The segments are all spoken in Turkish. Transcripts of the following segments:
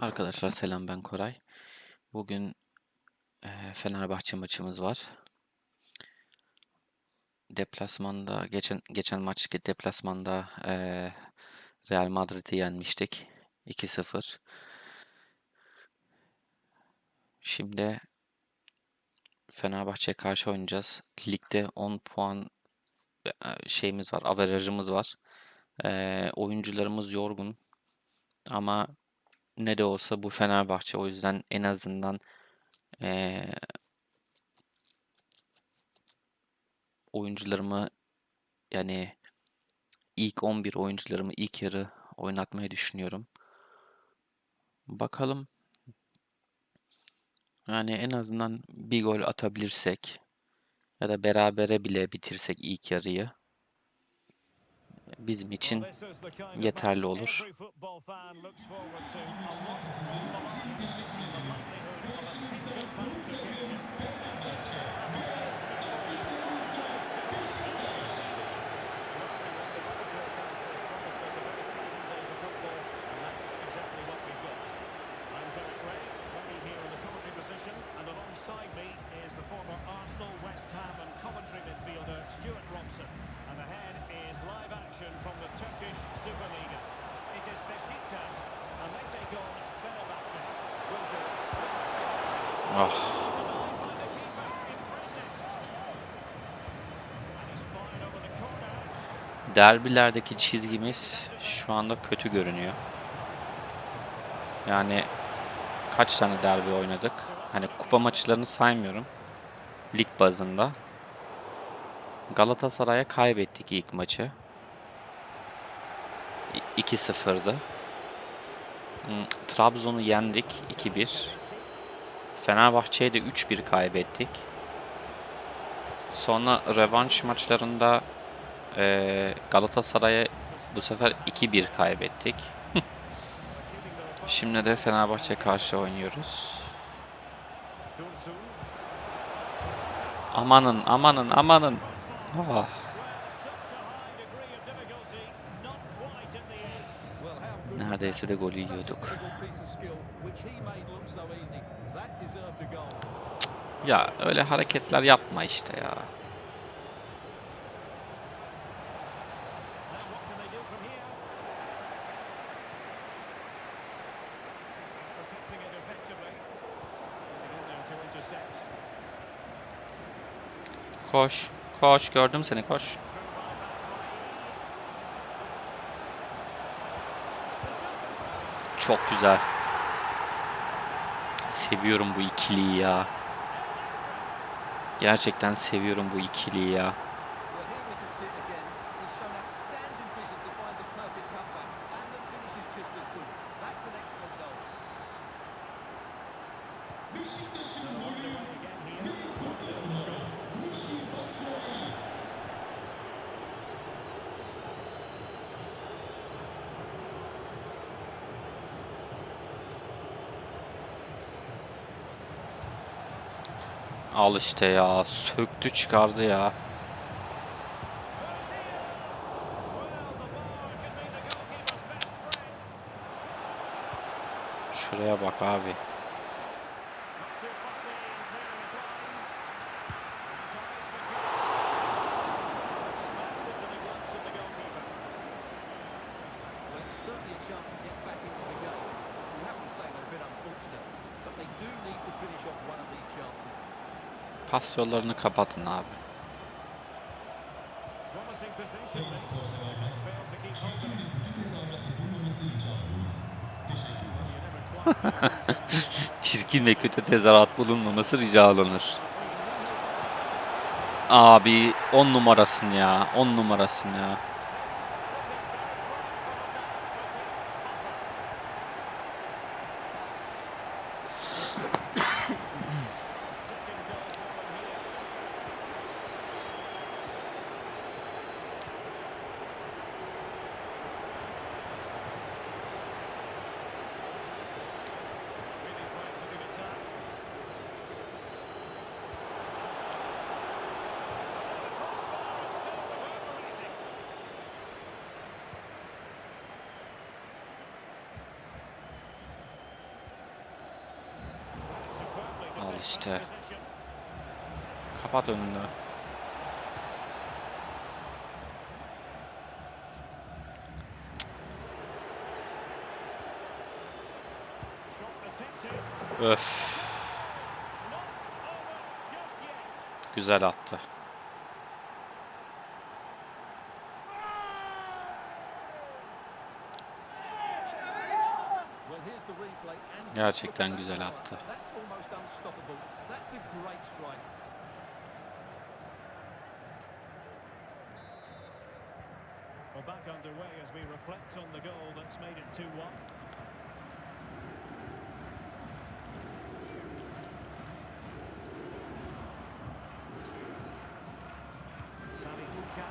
Arkadaşlar selam ben Koray. Bugün eee, Fenerbahçe maçımız var. Deplasmanda geçen geçen maç deplasmanda eee, Real Madrid'i yenmiştik 2-0. Şimdi Fenerbahçe'ye karşı oynayacağız. Ligde 10 puan şeyimiz var, averajımız var. Eee, oyuncularımız yorgun ama ne de olsa bu Fenerbahçe o yüzden en azından eee oyuncularımı yani ilk 11 oyuncularımı ilk yarı oynatmayı düşünüyorum. Bakalım. Yani en azından bir gol atabilirsek ya da berabere bile bitirsek ilk yarıyı bizim için yeterli olur. Corner. derbilerdeki çizgimiz şu anda kötü görünüyor. Yani kaç tane derbi oynadık? Hani kupa maçlarını saymıyorum. Lig bazında. Galatasaray'a kaybettik ilk maçı. İ- 2-0'dı. Hmm, Trabzon'u yendik 2-1. Fenerbahçe'ye de 3-1 kaybettik. Sonra rövanş maçlarında eee, Galatasaray'a bu sefer 2-1 kaybettik. Şimdi de Fenerbahçe karşı oynuyoruz. Amanın amanın amanın. Ah, neredeyse de golü yiyorduk. Ya öyle hareketler yapma işte ya. Koş. Koş gördüm seni koş. Çok güzel. Seviyorum bu ikiliyi ya. Gerçekten seviyorum bu ikiliyi ya. Here we can see Al işte ya. Söktü çıkardı ya. Şuraya bak abi. Pas yollarını kapatın abi. Çirkin ve kötü tezahürat bulunmaması rica alınır. Abi 10 numarasın ya. 10 numarasın ya. İşte. Kapat önünü. Öf. Güzel attı. Gerçekten güzel attı. Back underway as we reflect on the goal that's made it 2-1. Sami Ucha.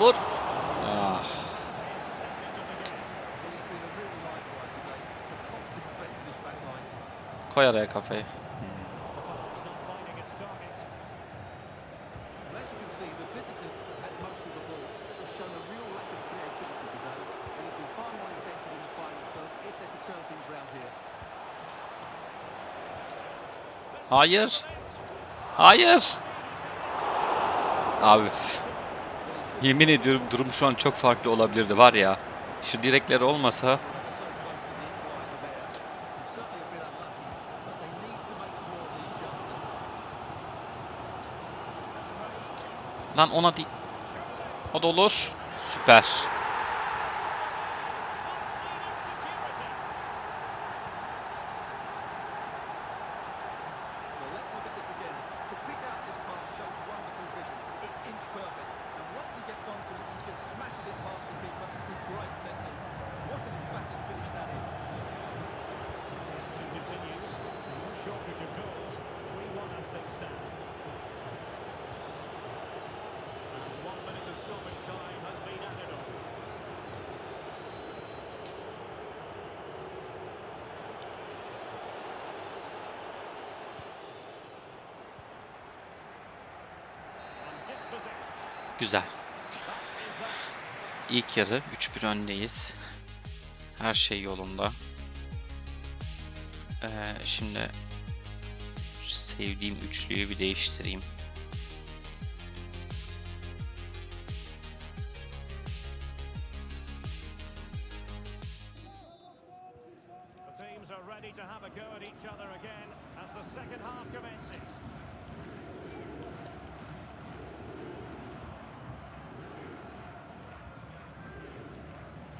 Not to be things round here. Hayır. Hayır. Abi yemin ediyorum durum şu an çok farklı olabilirdi var ya. Şu direkler olmasa lan ona değil. O da olur. Süper. Güzel. İlk yarı 3-1 öndeyiz. Her şey yolunda. Ee, şimdi sevdiğim üçlüyü bir değiştireyim. Are ready to have a go at each other again as the second half commences.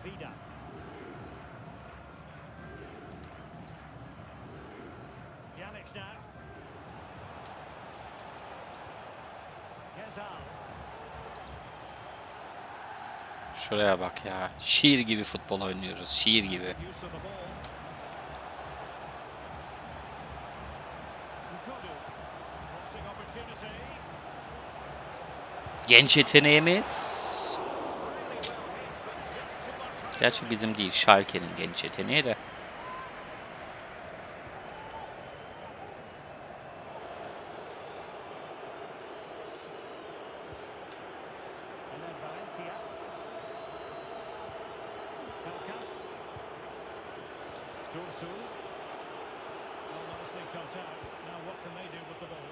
Vida. Pjanic now. Gezal. Şuraya bak ya. Şiir gibi futbol oynuyoruz. Şiir gibi. Genç yeteneğimiz. Gerçi bizim değil. Schalke'nin genç yeteneği de. Valencia. Dursu. Well, nicely cut out. Now what can they do with the ball?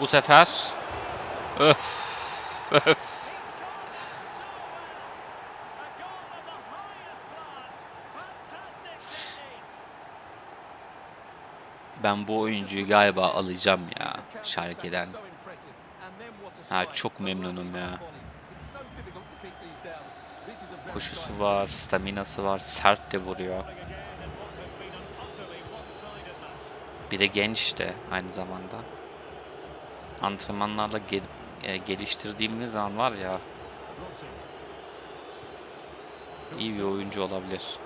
Bu sefer öf öf. A goal of the highest class. Fantastic technique. Ben bu oyuncuyu galiba alacağım ya Schalke'den. Ha, çok memnunum ya. Koşusu var, staminası var, sert de vuruyor. Bir de genç de aynı zamanda. Antrenmanlarla gel- e, geliştirdiğimiz zaman var ya iyi bir oyuncu olabilir.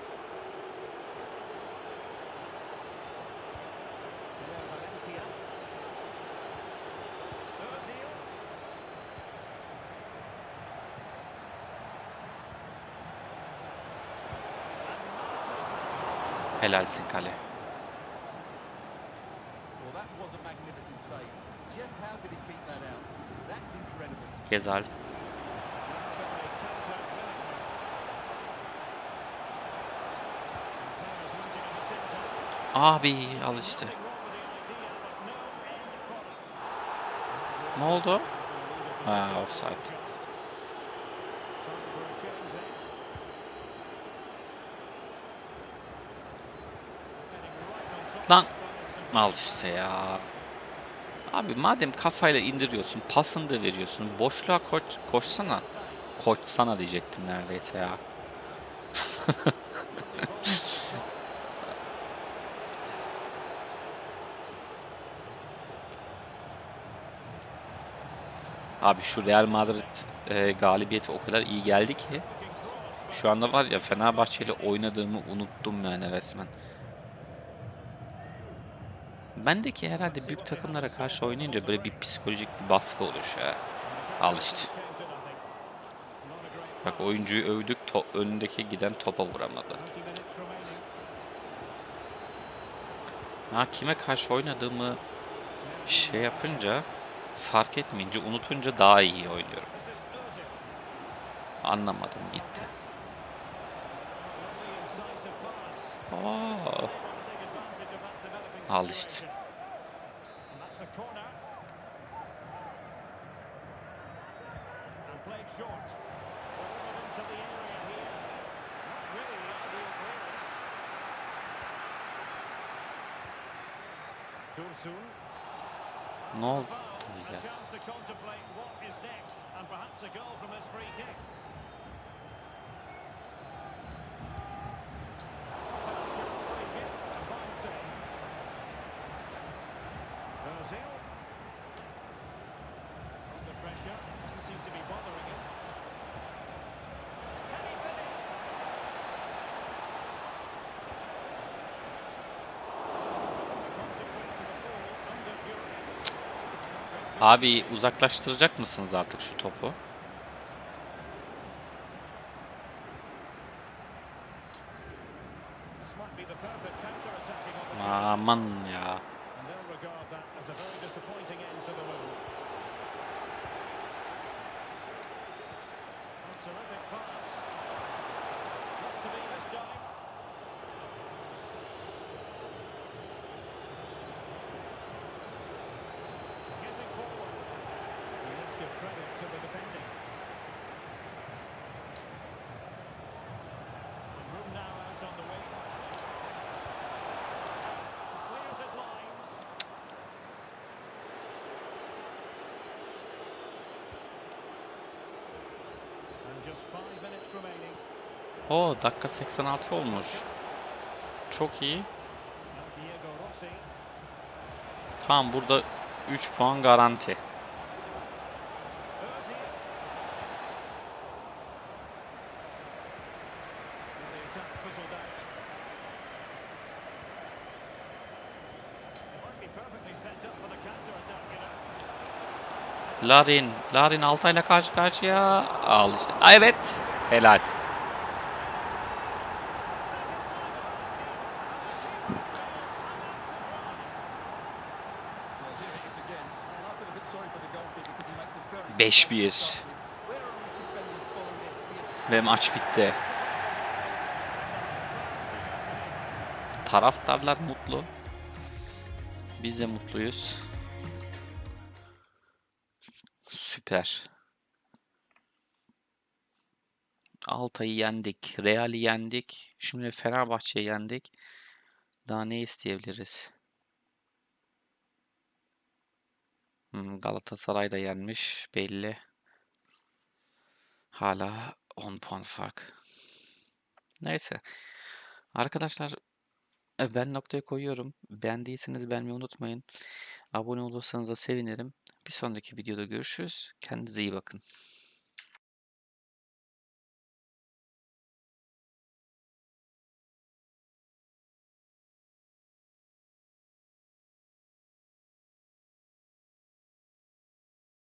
That's incredible. Gezal. Abi al işte. Ne oldu? Ha offside. Lan al işte ya. Abi madem kafayla indiriyorsun, pasını da veriyorsun. Boşluğa koş, koşsana. Koşsana diyecektim neredeyse ya. Abi şu Real Madrid e, galibiyeti o kadar iyi geldi ki şu anda var ya Fenerbahçe ile oynadığımı unuttum yani resmen. Bendeki herhalde büyük takımlara karşı oynayınca böyle bir psikolojik bir baskı oluşuyor. ya. Al işte. Bak oyuncuyu övdük, önündeki giden topa vuramadı. Ha kime karşı oynadığımı şey yapınca, fark etmeyince, unutunca daha iyi oynuyorum. Anlamadım gitti. Aa, al işte. Corner. And played short. Driven into the area here. Not really the ideal clearance. Dursun. Foul. A chance to contemplate what is next and perhaps a goal from this free kick. Abi uzaklaştıracak mısınız artık şu topu? Aman ya. O dakika 86 olmuş. Çok iyi. Tamam burada 3 puan garanti. Larin. Larin Altay'la karşı karşıya. Al işte. Evet. Helal. Well, here it is again. And I feel a bit sorry for the goalkeeper because he makes a very... 5-1. Where are his defenders following it? It's the Ve maç bitti. Taraftarlar mutlu. Biz de mutluyuz. Süper. Altay'ı yendik. Real'i yendik. Şimdi Fenerbahçe'yi yendik. Daha ne isteyebiliriz? Hmm, Galatasaray da yenmiş. Belli. Hala 10 puan fark. Neyse. Arkadaşlar e, ben noktaya koyuyorum. Beğendiyseniz beğenmeyi unutmayın. Abone olursanız da sevinirim. Bir sonraki videoda görüşürüz. Kendinize iyi bakın.